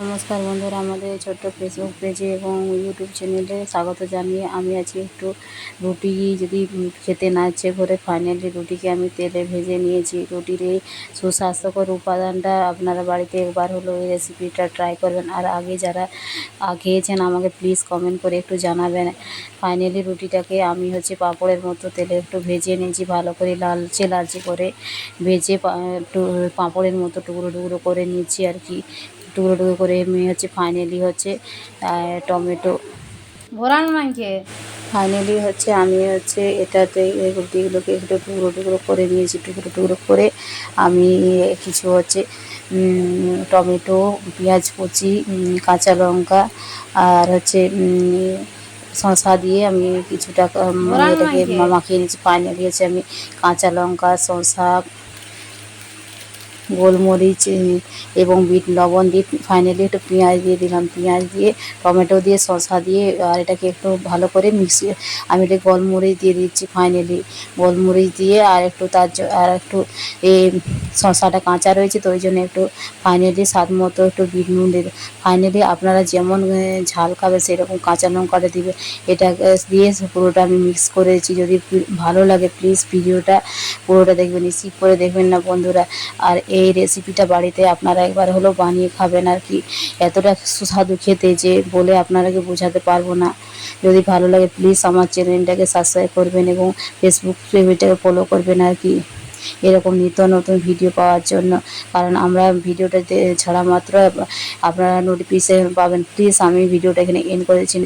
নমস্কার বন্ধুরা, আমাদের ছোট্ট ফেসবুক পেজে এবং ইউটিউব চ্যানেলে স্বাগত জানিয়ে আমি আজকে একটু রুটি যদি খেতে না ইচ্ছে করে ফাইনালি রুটিকে আমি তেলে ভেজে নিয়েছি। রুটির এই সুস্বাস্থ্যকর উপাদানটা আপনারা বাড়িতে একবার হলো এই রেসিপিটা ট্রাই করবেন। আর আগে যারা খেয়েছেন আমাকে প্লিজ কমেন্ট করে একটু জানাবেন। ফাইনালি রুটিটাকে আমি হচ্ছে পাঁপড়ের মতো তেলে একটু ভেজে নিয়েছি, ভালো করে লালচে লালচে করে ভেজে একটু পাঁপড়ের মতো টুকরো টুকরো করে নিয়েছি আর কি। টুকরো টুকরো করে আমি হচ্ছে ফাইনালি হচ্ছে টমেটো। ভরানো নাকি? ফাইনালি হচ্ছে আমি হচ্ছে এটাতে এই রুটিগুলোকে একটু টুকরো টুকরো করে নিয়েছি টুকরো টুকরো করে আমি কিছু হচ্ছে টমেটো পেঁয়াজ কুচি কাঁচা লঙ্কা আর হচ্ছে শসা দিয়ে আমি কিছুটা এটাকে মাখিয়ে নিয়েছি। ফাইনালি হচ্ছে আমি কাঁচা লঙ্কা শসা গোলমরিচ এবং বিট, লবণ দিয়ে ফাইনালি একটু পেঁয়াজ দিয়ে দিলাম। পেঁয়াজ দিয়ে, টমেটো দিয়ে, শসা দিয়ে, আর এটাকে একটু ভালো করে মিক্সি আমি এটা গোলমরিচ দিয়ে দিচ্ছি ফাইনালি গোলমরিচ দিয়ে আর একটু তার আর একটু এই শসাটা কাঁচা রয়েছে, তো ওই জন্য একটু ফাইনালি স্বাদ মতো একটু বিট নুন দিয়ে ফাইনালি আপনারা যেমন ঝাল খাবে সেরকম কাঁচা লঙ্কাটা দিবে। এটা দিয়ে পুরোটা আমি মিক্স করেছি। যদি ভালো লাগে প্লিজ ভিডিওটা, পুরোটা দেখবেন স্কিপ করে দেখবেন না বন্ধুরা। আর এই রেসিপিটা বাড়িতে আপনারা একবার হলেও বানিয়ে খাবেন আর কি। এতটা সুস্বাদু খেতে যে বলে আপনারাকে বোঝাতে পারব না। যদি ভালো লাগে প্লিজ আমার চ্যানেলটাকে সাবস্ক্রাইব করবেন এবং ফেসবুক পেজটাকে ফলো করবেন আর কি। এরকম নিত্য নতুন ভিডিও পাওয়ার জন্য। কারণ আমরা ভিডিওটা ছাড়া মাত্র আপনারা নোটিফিকেশন পাবেন। প্লিজ আমি ভিডিওটা এখানে এন্ড করেছি